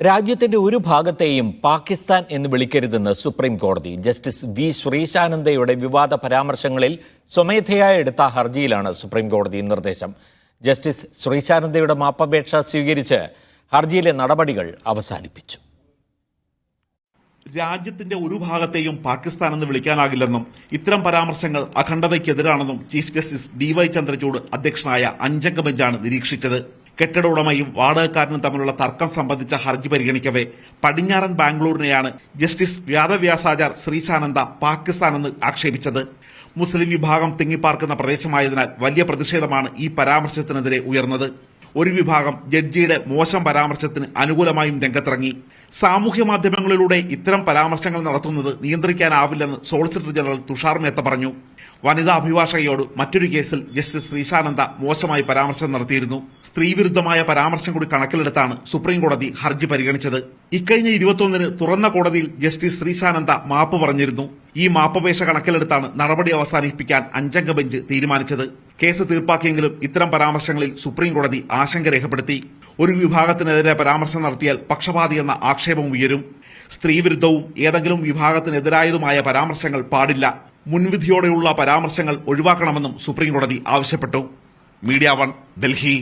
രാജ്യത്തിന്റെ ഒരു ഭാഗത്തെയും പാകിസ്ഥാൻ എന്ന് വിളിക്കരുതെന്ന് സുപ്രീം കോടതി ജസ്റ്റിസ് വി ശ്രീശാനന്ദയുടെ വിവാദ പരാമർശങ്ങളിൽ സ്വമേധയാ എടുത്ത ഹർജിയിലാണ് സുപ്രീം കോടതി നിർദ്ദേശം. ജസ്റ്റിസ് ശ്രീശാനന്ദയുടെ മാപ്പപേക്ഷ സ്വീകരിച്ച് ഹർജിയിലെ നടപടികൾ അവസാനിപ്പിച്ചു. രാജ്യത്തിന്റെ ഒരു ഭാഗത്തെയും പാകിസ്ഥാൻ എന്ന് വിളിക്കാനാകില്ലെന്നും ഇത്തരം പരാമർശങ്ങൾ അഖണ്ഡതയ്ക്കെതിരാണെന്നും chief justice D Y Chandrachud അധ്യക്ഷനായ അഞ്ചംഗ ബെഞ്ചാണ് നിരീക്ഷിച്ചത്. കെട്ടിട ഉടമയും വാടകക്കാരനും തമ്മിലുള്ള തർക്കം സംബന്ധിച്ച ഹർജി പരിഗണിക്കവേ. പടിഞ്ഞാറൻ ബാംഗ്ലൂരിനെയാണ് ജസ്റ്റിസ് വ്യാദവ്യാസാചാർ ശ്രീശാനന്ദ പാകിസ്ഥാൻ എന്ന് ആക്ഷേപിച്ചത്. മുസ്ലിം വിഭാഗം തിങ്ങിപ്പാർക്കുന്ന പ്രദേശമായതിനാൽ വലിയ പ്രതിഷേധമാണ് ഈ പരാമർശത്തിനെതിരെ ഉയർന്നത്. ഒരു വിഭാഗം ജഡ്ജിയുടെ മോശം പരാമർശത്തിന് അനുകൂലമായും രംഗത്തിറങ്ങി. സാമൂഹ്യ മാധ്യമങ്ങളിലൂടെ ഇത്തരം പരാമർശങ്ങൾ നടത്തുന്നത് നിയന്ത്രിക്കാനാവില്ലെന്ന് സോളിസിറ്റർ ജനറൽ തുഷാർ മേത്ത പറഞ്ഞു. വനിതാ അഭിഭാഷകയോട് മറ്റൊരു കേസിൽ ജസ്റ്റിസ് ശ്രീശാനന്ദ മോശമായി പരാമർശം നടത്തിയിരുന്നു. സ്ത്രീവിരുദ്ധമായ പരാമർശം കൂടി കണക്കിലെടുത്താണ് സുപ്രീം കോടതി ഹർജി പരിഗണിച്ചത്. ഇക്കഴിഞ്ഞ ഇരുപത്തൊന്നിന് തുറന്ന കോടതിയിൽ ജസ്റ്റിസ് ശ്രീശാനന്ദ മാപ്പ് പറഞ്ഞിരുന്നു. ഈ മാപ്പപേക്ഷ കണക്കിലെടുത്താണ് നടപടി അവസാനിപ്പിക്കാൻ അഞ്ചംഗ ബെഞ്ച് തീരുമാനിച്ചത്. കേസ് തീർപ്പാക്കിയെങ്കിലും ഇത്തരം പരാമർശങ്ങളിൽ സുപ്രീം കോടതി ആശങ്ക രേഖപ്പെടുത്തി. ഒരു വിഭാഗത്തിനെതിരെ പരാമർശം നടത്തിയാൽ പക്ഷപാതി എന്ന ആക്ഷേപം ഉയരും. സ്ത്രീവിരുദ്ധവും ഏതെങ്കിലും വിഭാഗത്തിനെതിരായതുമായ പരാമർശങ്ങൾ പാടില്ല. മുൻവിധിയോടെയുള്ള പരാമർശങ്ങൾ ഒഴിവാക്കണമെന്നും സുപ്രീം കോടതി ആവശ്യപ്പെട്ടു. Media One Delhi.